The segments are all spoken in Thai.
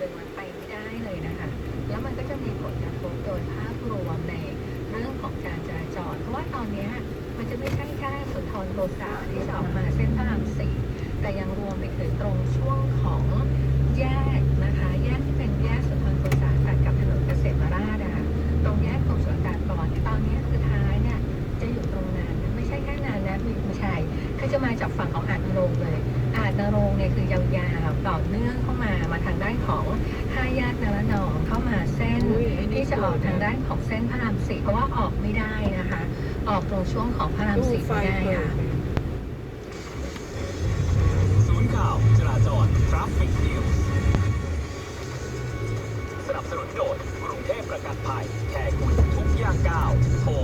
เดินไปไม่ได้เลยนะคะ แล้วมันก็จะมีผลกระทบโดยภาพรวมในเรื่องของการจราจร เพราะว่าตอนนี้มันจะไม่ใช่แค่สุนทรโทสาที่จะออกมาเส้นพระรามสี่แต่ยังรวมไปถึงตรงช่วงของแยก ส้นพระรามสี่เพราะว่าออกไม่ได้นะคะ ออกตรงช่วงของพระรามตู้สี่ไฟไม่ได้เปิดค่ะ ศูนย์ข่าวจราจร Traffic News สนับสนุนโดยกรุงเทพประกันภัยแค่คุณทุกย่างก้าวโทร 02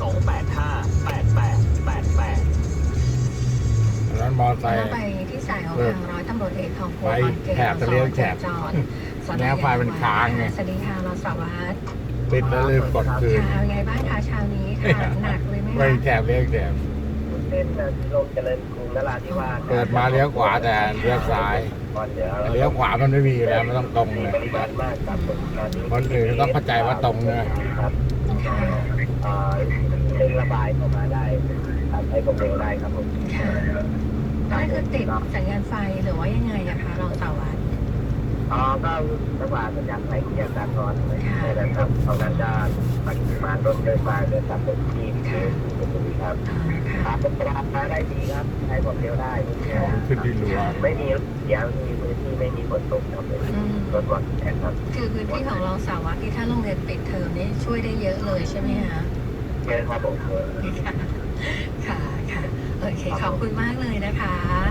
285 8888ร้านมอไซแล้วค์ไปที่สายของเปิดทางร้อยตำรวจเอกทองโพไฟอ่อนเกแถบจะเลี้ยวแถบจรสแนวไฟมันค้างไง สวัสดีค่ะเราสวัสดิ์ ปิดแล้วลืมกดคืนค่ะเป็นไงบ้างคะเช้านี้ค่ะ หนักเลยไหมไม่คะแถบเลี้ยวแถบเส้นลงเจริญกรุงนราธิวาสเปิดมาเลี้ยวขวาแต่เลี้ยวซ้ายก่อนเดี๋ยวแต่เลี้ยวขวามันไม่มีอยู่แล้วมันต้องตรงมีเลยปริมาณมากครับผมตอนนี้คนอื่นต้องเข้าใจว่าตรงนะครับค่ะเอ่อเร่งระบายเข้ามาได้ทำให้ผมเร็วได้ครับผมค่ะนั่นคือติดสัญญาณไฟหรือว่ายังไงอะคะเราสวัสดิ์ อ๋อก็ระหว่างสัญญาณไฟที่แยกการทอนนี่แหละครับตรงนั้นจะปริมาณรถเดินมาเดินตามเป็นที่ที่ที่ครับอ่าคค่ะรับเป็นราคาได้ดีครับใช้ความเร็วได้ขึ้นที่รัวไม่มีเสียงมีพื้นที่ไม่มีฝนตกครับอืมรถวัดแอนครับคือพื้นที่ของเราสาวัตที่ถ้าโรงเรียนปิดเทอมนี่ช่วยได้เยอะเลยใช่ไหมคะเยอะครับผมค่ะค่ะค่ะโอเคขอบคุณมากเลยนะคะค่ะ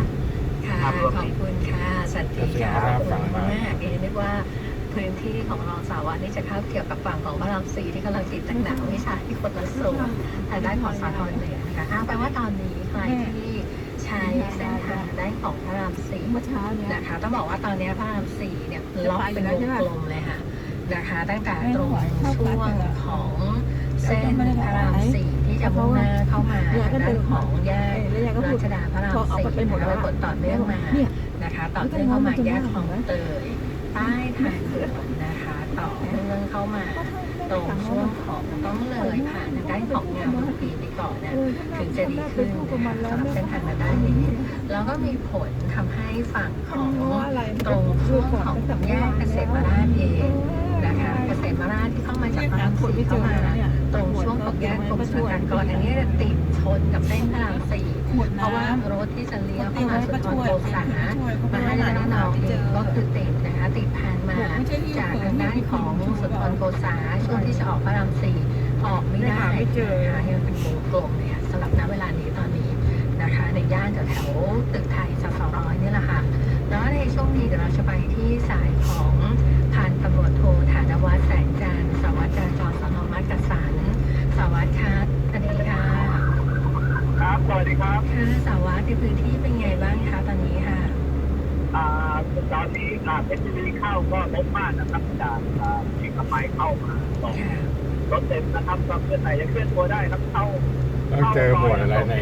ขอบคุณค่ะสันติค่ะขอบคุณมากเองนึกว่าพื้นที่ของรองสาวัตนี่จะเข้าเกี่ยวกับฝั่งของพระรามสี่ที่กำลังติดตั้งหนาวไม่ใช่ที่คนละส่วนทางด้านของสาทรเหนือนะคะอ้าวแปลว่าตอนนี้ใครที่ใช้เส้นทางด้านของพระรามสี่เมื่อเช้าเนี่ยนะคะต้องบอกว่าตอนนี้พระรามสี่เนี่ยล็อกเป็นวงกลมเลยค่ะนะคะ ตั้งแต่ตรงช่วงของเส้นพระรามสี่ ที่จะมุ่งหน้าเข้ามาทางด้านของแยกแล้วยายก็ราพูดชดาพระรามพอเอาสี่ไปหมดแล้วแล้วกดต่อเนื่องมาเนี่ยนะคะต่อเนื่องเข้ามาแยกคลองเตยใต้ทางด่วนนะคะต่อเนื่องเข้ามาตรงช่วงของต้องเลยผ่านทางด้านของงามวงปีไปก่อนเนี่ยถึงจะดีขึ้นนะคะสำหรับเส้นทางด้านนี้แล้วก็มีผลทำให้ฝั่งของตรงช่วงของแยกเกษตรมาราชเองนะคะเกษตรมาราชที่เข้ามาจากพระรามสี่เข้ามา ตรงช่วงของแยกกรมสุรากรอันนี้จะติดชนกับเส้นพระรามสี่เพราะว่ารถที่จะเลี้ยวเข้ามาสุนทรโกษามาให้ระนองเองก็คือติดนะคะติดผ่านมาจากทางด้านของสุนทรโกษาช่วงที่จะออกพระรามสี่ออกไม่ได้นะคะยังเป็นวงกลมเนี่ยสำหรับณเวลานี้ตอนนี้นะคะ ในย่านแถวตึกไทยสสร้อยนี่แหละค่ะแล้วในช่วงนี้เดี๋ยวเราจะไปที่สายของพันตำรวจโทฐานวัฒน์แสงจันทร์สวัสดิ์จราจรสนมักกะสัน สารวัตรคะสวัสดีค่ะครับ สวัสดีครับค่ะสารวัตรในพื้นที่เป็นไงบ้างคะตอนนี้ค่ะ อ่าตอนนี้อ่าเพชรบุรีเข้าก็รถมากนะครับจากอ่าเอกมัยเข้ามาสองค่ะรถเต็มนะครับก็เคลื่อนไหนยังเคลื่อนตัวได้ครับเข้าต้องเจอหมวดอะไรใน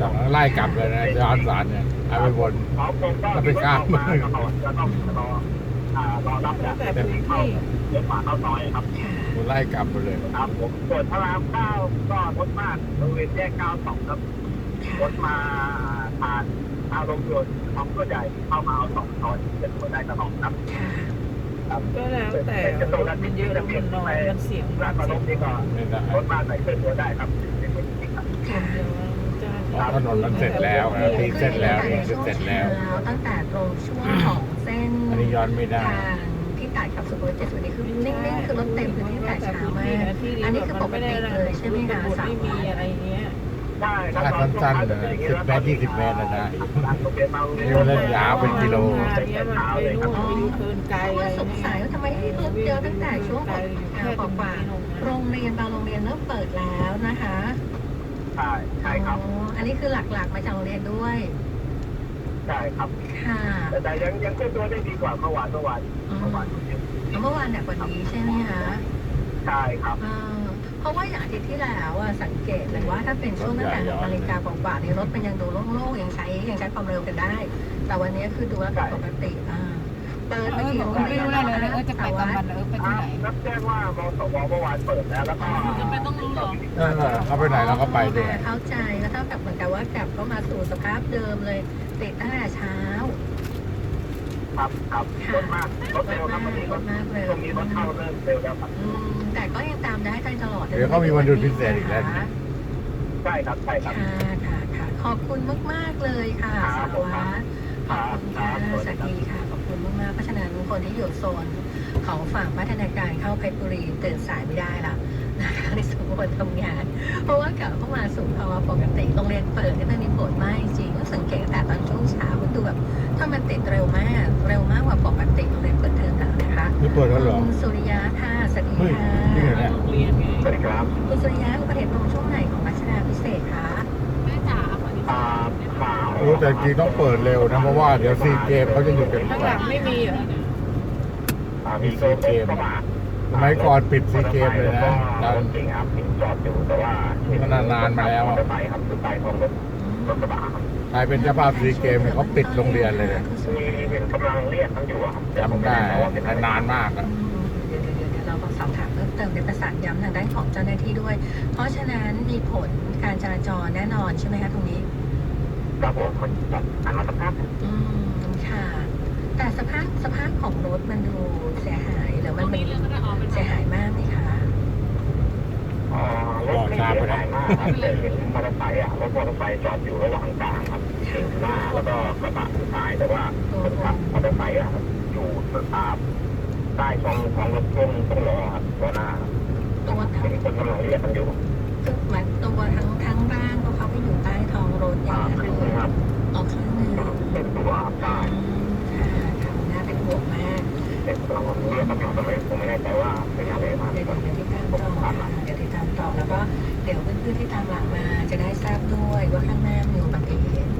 ต่างไล่กลับเลยนะย้อนสารเนี่ยเอาไปบนเขาคงก็แล้วไปข้าม รถออกมาตลอดก็ต้องรออ่ารอรับจากแต่พื้นเข้าที่เลี้ยวขวาเข้าซอยครับ ค่ะไล่กลับไปเลย ครับผมส่วนพระรามเก้าก็รถมากบริเวณแยกเก้าสองครับค่ะรถมาผ่านอารมณ์ยนต์ของตัวใหญ่เข้ามาเอาสองซอยเคลื่อนตัวได้ตลอดครับค่ะครับก็แล้วแต่รถมันเยอะแล้วมันน้อยมันเสียงร้านขนมนี่ก็นี่นะรถมาใส่เคลื่อนตัวได้ครับค่ะเพราะถนนมันเสร็จแล้วนะที่เสร็จแล้วนี่คือเสร็จแล้ว ตั้งแต่ตรงช่วงของเส้นอันนี้ย้อนไม่ได้ ทาง ที่ตัดกับสุขุมวิทเจ็ดสิบนี่คือนิ่งๆคือรถเต็มพื้นที่แต่เช้ามากอันนี้คือปกติเลยใช่ไหมคะสามีอะไรเงี้ยได้ถ้าสั้นๆเลย10เมตร20เมตรนะได้นี่มันเล่นยาวเป็นกิโลกลเพราะว่าสงสัยว่าทำไมรถเยอะตั้งแต่ช่วงของกว่าโรงเรียนบางโรงเรียนเริ่มเปิดแล้วนะคะใช่ใช่ครับอันนี้คือหลักๆมาจากโรงเรียนด้วย ใช่ครับ ค่ะแต่แต่ยังยังเคลื่อนตัวได้ดีกว่าเมื่อวานเมื่อวานอืมเมื่อวานเมื่อวานหนักกว่านี้ใช่ไหมคะใช่ครับ อ่าเพราะว่าอย่างอาทิตย์ที่แล้วอะสังเกตเลยว่าถ้าเป็นช่วงตั้งแต่หกนาฬิกากว่าๆในยรถมันยังดูโล่งๆยังใช้ยังใช้ความเร็วกันได้ แต่วันนี้คือดูแล้วผิดปกติอ่า เปิดเอไปอกี่บอกโมว่างไม่รู้อะไรเลยเออจะไปกับมันเออไปที่ไหนรับแจ้งว่ามสวเมื่อวานเปิดแล้วแล้วก็จะไปต้องรู้หรอเออเขาไปไหนเราก็ไปด้วยเข้าใจก็เท่ากับเหมือนกับว่ากลับเข้ามาสู่สภาพเดิมเลยติดตั้งแต่เช้าครับครับรถมากรถเร็วครับวันนี้รรถถมากเลยตรงนี้รถเข้าเริ่มเร็วแล้วครับอืมแต่ก็ยังตามได้ตลอดเดี๋ยวเขามีวันหยุดพิเศษอีกแล้วค่ะใช่ครับใช่ครับค่ะค่ะขอบคุณมาก ๆ เลยค่ะครัสาบรวัตรขอบคุณค่ะครับสวัสดีค่ะ เพราะฉะนั้นคนที่อยู่โซนของฝั่งพัฒนาการเข้าเพชรบุรีตื่นสายไม่ได้ละนะคะในสมควรทำงาน เพราะว่ากลับเข้ามาสู่ภาวะปกติโรงเรียนเปิดนี่มันมีผลมากจริงๆก็สังเกตแต่ตอนช่วงเช้ามันดูแบบถ้ามันติดเร็วมากเร็วมากกว่าปกติโรงเรียนเปิดเทอมแล้วนะคะนี่เปิดแล้วเหรอคุณสุริยะค่ะสวัสดีเฮ้ยค่ะจริงเหรอเนี่ยโรงเรียนไงสวัสดีครับคุณสุริยะอุบัติเหตุลงช่วงไหนของรัชดาพิเศษคะ แม่จ๋าขอที่ อ่าข่าว รู้แต่จริงต้องเปิดเร็วนะ เพราะว่าเดี๋ยวซีเกมเขาจะหยุดกันข้างหลังไม่มีเหรออ่ามีโซเกมประมาณสมัยก่อนปิดซีเกมเลยนะรถจริงครับถึงจอดอยู่แต่ว่ามันนานๆมาแล้วมอเตอร์ไซค์ครับคือไปของรถรถกระบะครับใครเป็นเจ้าภาพซีเกมเนี่ยเขาปิดโรงเรียนเลยเนี่ยมีเป็นกำลังเรียกกันอยู่อะครับจำได้แต่นานมากอะเดี๋ยวเดี๋ยวเดี๋ยวเราต้องสอบถามเพิ่มเติมในประสานย้ำทางด้านของเจ้าหน้าที่ด้วย เพราะฉะนั้นมีผลการจราจรแน่นอนใช่ไหมคะตรงนี้ ครับผมมันแบบอันสภาพอืมค่ะ แต่สภาพสภาพของรถมันดูเสียหายหรือมันเป็นเสียหายมากไหมคะเอ่อรถไม่เสียหายมากครับแต่เห็นมอเตอร์ไซค์อะรถมอเตอร์ไซค์จอดอยู่ระหว่างกลางครับถึงหน้าแล้วก็กระบะอยู่ท้ายแต่ว่าคนขับมอเตอร์ไซค์อะครับอยู่ตามใต้ช่องของรถพ่วงต้องล้อครับล้อหน้าครับตัวทั้งเห็นคนกำลังเรียกกันอยู่ คือหมายตัวทั้งทั้งร่างเพราะเขาไปอยู่ใต้ท้ องรถอย่างนั้นครึ่งเลยครับออกข้างหนึ่งเป็นตัวใต้ค่ะค่ะน่าเป็นห่วงมากเป็นกำลังเรียกกันอยู่แต่ไม่ผมไม่แน่ใจว่าเป็นอะไรมากเดี๋ยวเดี๋ยวติดตามต่อค่ะเดี๋ยวติดตามต่อแล้วก็เดี๋ยวเพื่อนๆที่ตามหลังมาจะได้ทราบด้วยว่าข้างหน้ามีอุบัติเหตุ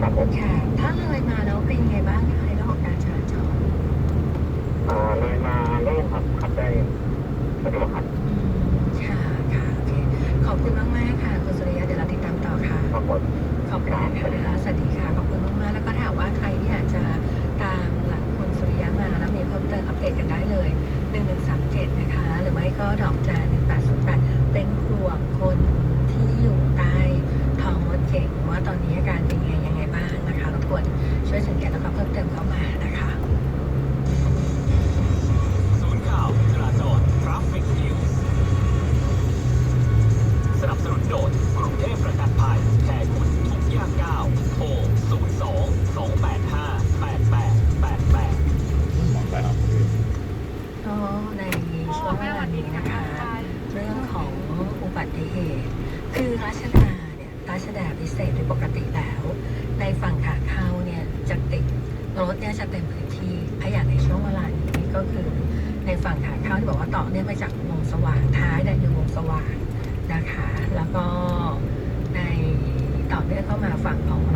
ครับผมค่ะ ถ้าเลยมาแล้วเป็นไงบ้างคะในเรื่องของการจราจรอ่าเลยมาโล่งครับขับได้สะดวกครับ ข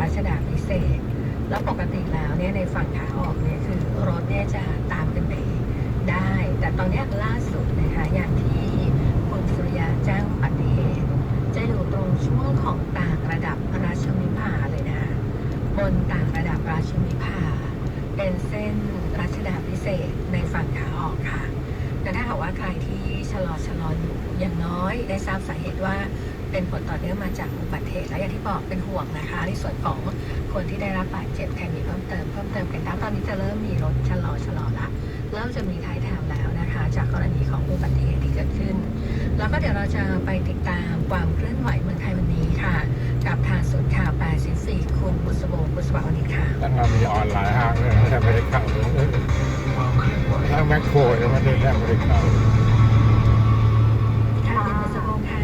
รัชดาพิเศษ แล้วปกติแล้วเนี่ยในฝั่งขาออกเนี่ยคือรถเนี่ยจะตามกันไปได้ แต่ตอนนี้ล่าสุดนะคะอย่างที่คุณสุริยะแจ้งอุบัติเหตุจะอยู่ตรงช่วงของต่างระดับราชมิพาเลยนะบนต่างระดับราชมิพาเป็นเส้นรัชดาพิเศษในฝั่งขาออกค่ะ แต่ถ้าหากว่าใครที่ชะลอชะลออยู่อย่างน้อยได้ทราบสาเหตุว่าเป็นผลต่อเนื่องมาจากอุบัติเหตุ ที่บอกเป็นห่วงนะคะ ในส่วนของคนที่ได้รับบาดเจ็บใครมีเพิ่มเติมเพิ่มเติมกันได้ตอนนี้จะเริ่มมีรถชะลอชะลอละเริ่มจะมีท้ายแถวแล้วนะคะ จากกรณีของอุบัติเหตุที่เกิดขึ้น แล้วก็เดี๋ยวเราจะไปติดตามความเคลื่อนไหวเมืองไทยวันนี้ค่ะ กับทางศูนย์ข่าวแปซิฟิกคุณบุษโบบุษบาวนิชค่ะตั้งเรามีออนไลน์ห้างเลยแทบไม่ได้เข้าเลยทั้งแมคโครยังไม่ได้แทบไม่ได้เข้า ค่ะคุณบุษโบค่ะ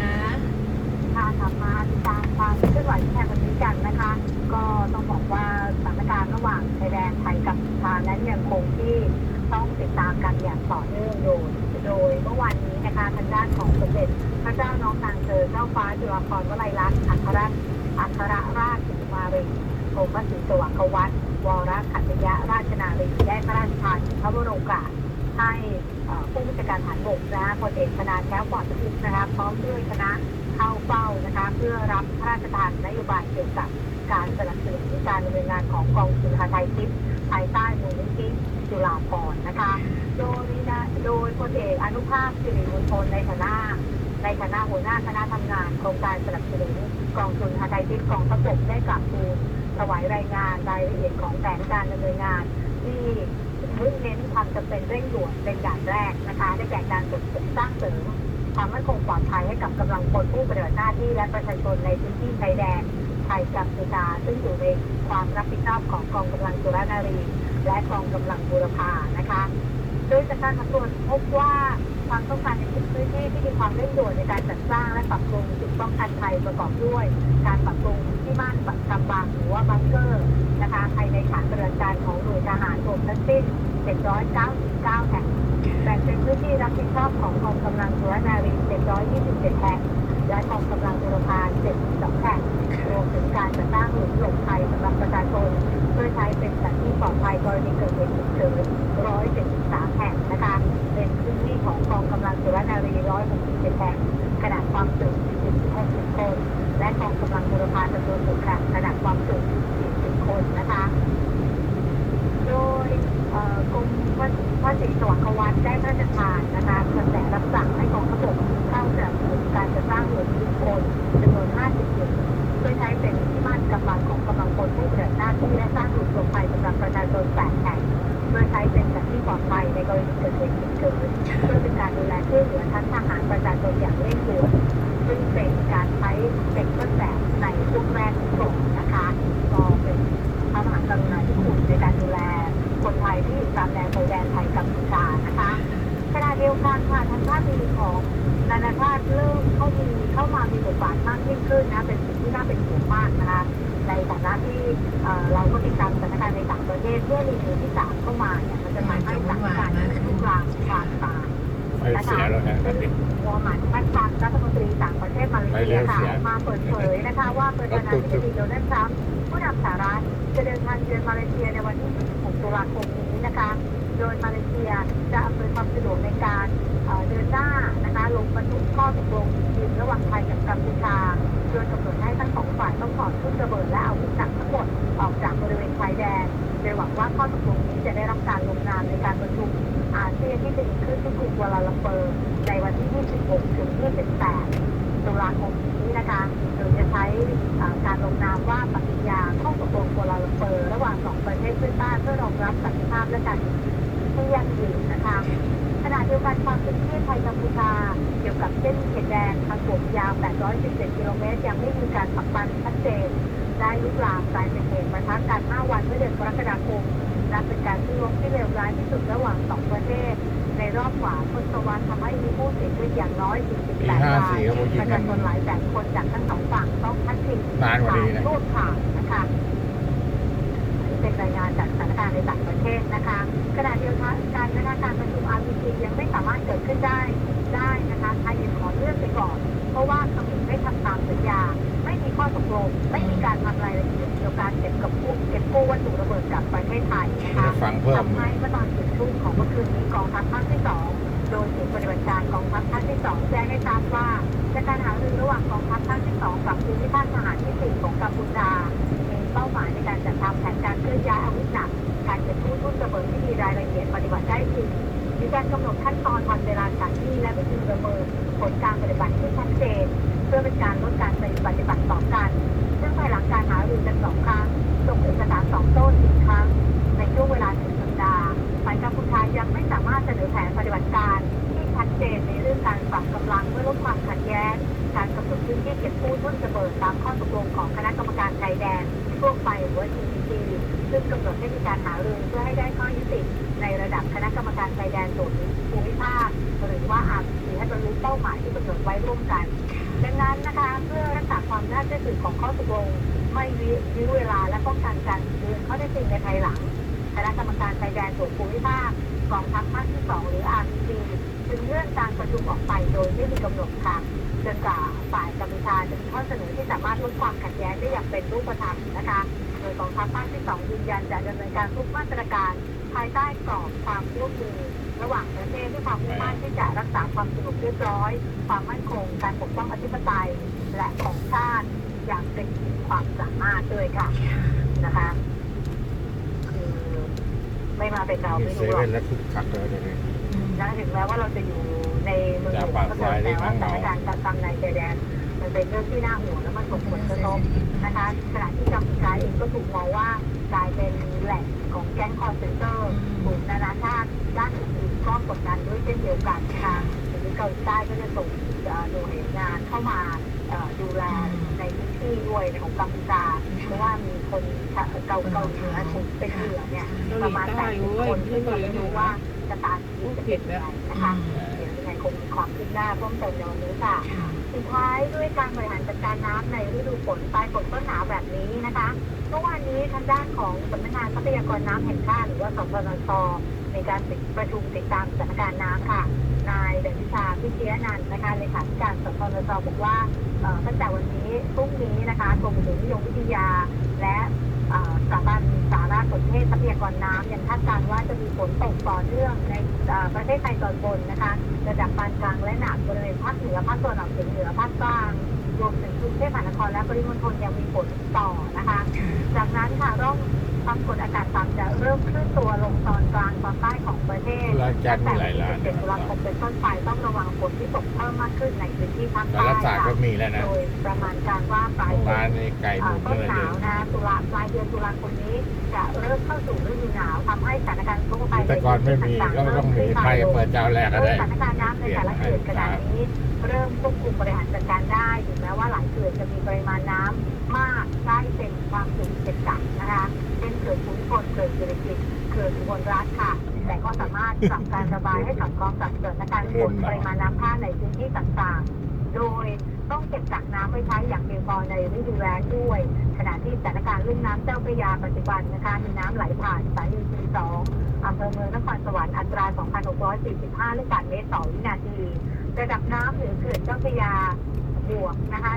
ค่ะกลับมาติดตามความเคลื่ อนไหวที่แทนวันนี้กันนะคะ ก็ต้องบอกว่าสถานการณ์ระหว่างชายแดนไทยกับพานนั้นยังคงที่ต้องติดตามกันอย่างต่อเนื่องโดยโดยเมื่อวานนี้นะคะทางด้านของสมเด็จพระเจ้าน้องนางเธอเจ้าฟ้าจุฬาภรณ์วลัยลักษณ์อัครราชอัครราชกุมารีกรมพระศรีสวัสดิ์วัฒน์วรขัตยะราชนารีได้พระราชทานพระบรมกาสให้ผู้บัญชาการฐานบกนะคะพลเอกธนาแก้วปอดทุกนะคะพร้อมด้วยคณะ เข้าเฝ้านะคะเพื่อรับพระราชทานนโยบายเกี่ยวกับการสนับสนุนการดำเนินงานของกองทุนหาไทยทิพย์ภายใต้โมมูลนิธิจุฬาภรณ์นะคะ โดยนะโดยพลเอกอนุภาพสิริมงคลในฐานะในฐานะหัวหน้าคณะทำงานโครงการสนับสนุนกองทุนฮาไทยทิศกองทัพบกได้กลับทูลถวายรายงานรายละเอียดของแผนการดำเนินงานที่มุ่งเน้นความจำเป็นเร่งด่วนเป็นอย่างแรกนะคะได้แก่การเสริมสร้างเสริม ความมั่นคงปลอดภัยให้กับกำลังพลผู้ปฏิบัติหน้าที่และประชาชนในพื้นที่ชายแดนไทยกัมพูชาซึ่งอยู่ในความรับผิดชอบของกองกำลังสุรนารี และกองกำลังบูรพานะคะโดยจากการสำรวจพบว่าความต้องการในพื้นที่ที่มีความเร่งด่วนในการจัดสร้างและปรับปรุงจุดป้องกันภัยประกอบด้วย การปรับปรุงที่บ้านกำบังหรือว่าบังเกอร์นะคะภายในฐานปฏิบัติการของหน่วยทหารรวมทั้งสิ้น799แห่ง แบ่งเป็นพื้นที่รับผิดชอบของกองกำลังสุรนารี727 สียแล้วฮะตอนนี้วอร์มันพัฒนารัฐมนตรีต่างประเทศมาเลเซียค่ะมาเปิดเผยนะคะว่าประธานาธิบดีโดนัลด์ทรัมป์ผู้นำสหรัฐจะเดินทางเยือนมาเลเซียในวันที่ 26 ตุลาคมนี้นะคะ โดยมาเลเซียจะอำนวยความสะดวกในการเอ่อเดินหน้านะคะลงบรรทุกข้อตกลงยืนระหว่างไทยกับกัมพูชาโดยกำหนดให้ทั้งสองฝ่ายต้องถอดทุ่นระเบิดและอาวุธหนักทั้งหมดออกจากบริเวณชายแดนโดยหวังว่าข้อตกลงนี้จะได้รับการลงนามในการประชุมอาเซียนที่จะมีขึ้น ที่กรุงกัวลาลัมเปอร์ ในวันที่ 26 ถึง 28 ตุลาคมนี้นะคะ โดยจะใช้การลงนามว่าปฏิ การปฏิบัติต่อกัน ซึ่งภายหลังการหารือกันสองครั้ง ยื้อเวลาและป้องกันการบิดเบือนข้อเท็จจริงในภายหลังคณะกรรมการชายแดนส่วนภูมิภาคกองทัพภาคที่2หรือ RPC จึงเลื่อนการประชุมออกไปโดยไม่มีกำหนดค่ะจนกว่าฝ่ายกัมพูชาจะมีข้อเสนอที่สามารถลดความขัดแย้งได้อย่างเป็นรูปธรรมนะคะโดยกองทัพภาคที่2ยืนยันจะดำเนินการทุกมาตรการ ภายใต้กรอบความร่วมมือระหว่างประเทศที่ความมุ่งมั่นที่จะรักษาความสงบเรียบร้อย ความมั่นคง การปกป้องอธิปไตยและของชาติ อย่างเต็มขีดความสามารถด้วยค่ะนะคะคือไม่ไม่มาเป็นเรามีไม่เซรู้หรอเว่กนแล้วคึกคักเลยเดี๋ยวนี้นะถึงแม้ว่าเราจะอยู่ในเมืองหลจากวงปากก็ซอยเถอะแต่ว่าที่สข้างนอกถานการณ์การทำในชายแดนมันเป็นเรื่องที่น่าห่วงและมันส่งผลกระทบนะคะขณะที่กัมพูชาเองก็ถูกมองว่ากลายเป็นแหล่งของแก๊งคอร์เซนเตอร์กลุ่มนานาชาติด้านอื่นๆก็กดดันด้วยเช่นเดียวกันค่ะถึงเกาหลีใต้ก็จะส่งเอ่อหน่วยงานเข้ามาเอ่อดูแลใน พื้นที่ด้วยในของกัมพูชาเพราะว่ามีคนเกาเกาเกาเหนือถูกเป็นเหยื่อเนี่ยประมาณแปดสิบคนที่เราไม่รู้ว่าจะตามชีวิตจะเป็นยังไงนะคะเดี๋ยวยังไงคงมีความคืบหน้าเพิ่มเติมในวันนี้ค่ะสุดท้ายด้วยการบริหารจัดการน้ำในฤดูฝนปลายฝนต้นหนาวแบบนี้นะคะ มื่อวานนี้ทางด้านของสำนักงานทรัพยากรน้ำแห่งชาติหรือว่าสปนชในการติดประชุมติดตามสถานการณ์น้ำค่ะ นายเดชชาพิเชียนันท์นะคะเลขาธิการสปนชบอกว่าตั้งแต่วันนี้พรุ่งนี้นะคะกรมอุตุนิยมวิทยา และสถาบันสารสนเทศทรัพยากรน้ำยังคาดการณ์ว่าจะมีฝนตกต่อเนื่องในประเทศไทยตอนบนนะคะระดับปานกลางและหนักบริเวณภาคเหนือภาคตะวันออกเฉียงเหนือภาคกลางรวมถึง รุงเทพมหานครและปริมณฑลยังมีฝนต่อนะคะ จากนั้นค่ะร่อง ความกดอากาศต่ำจะเริ่มเคลื่อนตัวลงตอนกลางตอนใต้ของประเทศร้านจัตั้นงทร์แต่มีหลายวันร้านที่17ตุลาคมเป็นต้นไปต้องระวังฝนที่ตกเพิ่มมากขึ้นในพื้นที่ภาคดาใต้ราศาสตร์ก็ค่ะมีแล้วนะ โดยประมาณการว่าปลายฝร้านนนี้ไก่หอ่ามุนต้นเลยหเลนาวยนะตุลาปลายเดือนตุลาคมนี้จะเริ่มเข้าสู่ฤดูหนาวทำให้สถานการณ์ทั่วไปแต่ก่อนไม่มีก็ต้องมีใครเปิดเจ้าแรกก็โดยได้สถานการณ์น้ำในแต่ละเขื่อนขณะนี้เริ่มควบคุมบริหารจัดการได้ถึงแม้ว่าหลายเขื่อนจะมีปริมาณน้ำมากได้เป็นความจุเจ็ดกักนะคะเช่นเขื่อนภูมิพลเขื่อนศิริกิติ์เขื่อนอุบลรัฐค่ะ แต่ก็สามารถปรับการระบายให้สอดคล้องกับสถานการณ์ฝนปริมาณน้ำท่าในพื้นที่ต่างๆ โดยต้องเก็บกักน้ำไว้ใช้อย่างเพียงพอในฤดูแล้งด้วย ขณะที่สถานการณ์ลุ่มน้ำเจ้าพระยาปัจจุบันนะคะมีน้ำไหลผ่านสายยูซีสองอำเภอเมืองนครสวรรค์อัตรา 2,645 ลูกบาศก์เมตรต่อวินาที ระดับน้ำเหนือเขื่อนเจ้าพระยา บวกนะคะ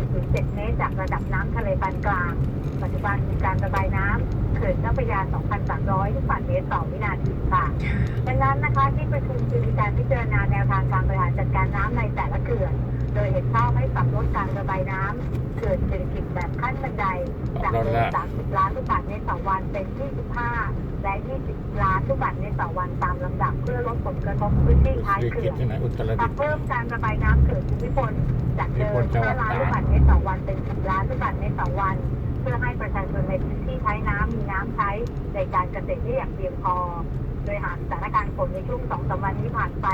16.07 เมตร จากระดับน้ำทะเลปานกลาง ปัจจุบันมีการระบายน้ำเขื่อนเจ้าพระยา 2,300 ลูกบาศก์เมตรต่อวินาทีค่ะ ดังนั้นนะคะที่ประชุมจึงมีการพิจารณาแนวทางการบริหารจัดการน้ำในแต่ละเขื่อนโดยเห็นชอบให้ปรับลดการระบายน้ำเขื่อนเศรษฐกิจแบบขั้นบันไดจากเดิม30 ล้านลูกบาศก์เมตรต่อวันเป็น 25 และ 20 ล้านลูกบาศก์เมตรต่อวันตามลำดับเพื่อลดผลกระทบพื้นที่ท้ายวิเขื่กิอตนที่ไหนอุตรปดิรับตถ์ เพิ่มการระบายน้ำเขื่อนภูมิพลจากเดิมภูมิพลจังหวัด5ล้านตากลูกบาศก์เมตรต่อวันเป็น 10 ล้านลูกบาศก์เมตรต่อวัน เพื่อให้ประชาชนในพื้นที่ใช้น้ำมีน้ำใช้ในการเกษตรได้อย่างเพียงพอ โดยหากสถานการณ์ฝนในช่วงสองสามวันที่ผ่านไป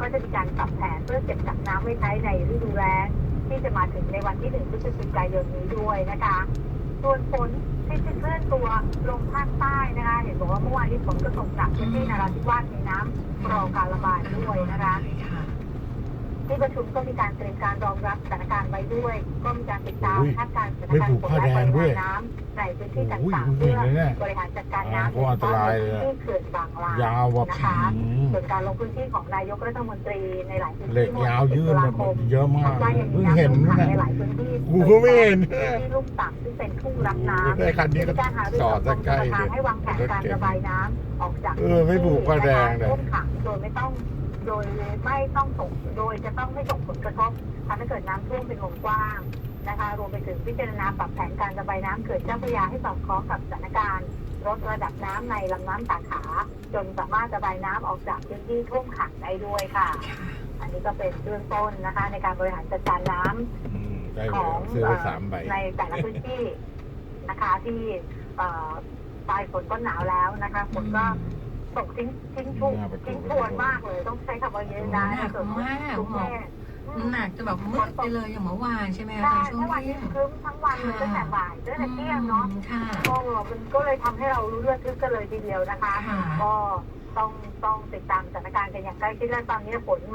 ก็จะมีการปรับแผนเพื่อเก็บกักน้ำไว้ใช้ในฤดูแล้งที่จะมาถึงในวันที่หนึ่งพฤศจิกายนนี้ด้วยนะคะส่วนฝนที่จะเคลื่อนตัวลงภาคใต้นะคะ เห็นบอกว่าเมื่อวานนี้ฝนก็ตกหนักพื้นที่นราธิวาสมีน้ำรอการระบายด้วยนะคะที่ประชุมก็มีการเตรียมการรองรับสถานการณ์ไว้ด้วย ก็มีการติดตามอุ้ยคาดการณ์สถานไม่การผูณ์กฝนผ้าและแดปงริด้วยมาณน้ำ ในพื้นที่โอ้ยต่างๆเพิ่เพื่งอเห็นเลยเนี่ยบริหารจัดการน้ำอ่าก็อันตรายเลยอะที่เขื่อนบางลางยาวแบบนะคะอืมส่วนการลงพื้นที่ของนายกรัฐมนตรีในหลายพื้นที่เหล็กยาวยืดแบบเยอะมากว่ายังเพิ่มีงน้ำเห็นท่วมขังนะในหลายพื้นที่กูก็ไม่เห็นที่ลุ่มต่ำซึ่งเป็นทุ่งรับน้ำได้คันนี้ก็มีการหารือจอดกับใกล้กรมชลประทานๆให้วางแผนการระบายน้ำออกจากเออไม่ผูกผ้าแดงเลยท่วมขังโดยไม่ต้องโดยไม่ต้องส่งโดยจะต้องไม่ส่งผลกระทบทำให้เกิดน้ำท่วมเป็นวงกว้าง นะคะรวมไปถึงพิจารณาปรับแผนการระบายน้ำเขื่อนเจ้าพระยาให้สอดคล้องกับสถานการณ์ลดระดับน้ำในลำน้ำสาขา จนสามารถระบายน้ำออกจากพื้นที่ท่วมขังได้ด้วยค่ะ อันนี้ก็เป็นเบื้องต้นนะคะ ในการบริหารจัดการน้ำ อืมได้เลขยองซื้อไปสามใบในแต่ละพื้นที่นะคะที่เอ่อปลายฝนต้นหนาวแล้วนะคะฝนก็ตกทิ้งทิ้งชุกหน้าประตูทิ้งทวนมากเลย ต้องใช้คำว่าเยอะนะหนักส่วนมากกรุงเทพ หนักจะแบบมืดไปเลยอย่างเมื่อวานใช่ไหมคะใช่ตอนช่วเมื่งอวานเที่นี้ยงครึ้มทั้งวันเลยตั้งแต่บ่ายตั้งแต่เที่ยงเนาะอืมค่ะก็มันก็เลยทำให้เรารู้เรื่องทึกกันเลยทีเดียวนะคะค่ะก็ต้องต้องติดตามสถานการณ์กันอย่างใกล้ชิดและตอนนี้ฝนมา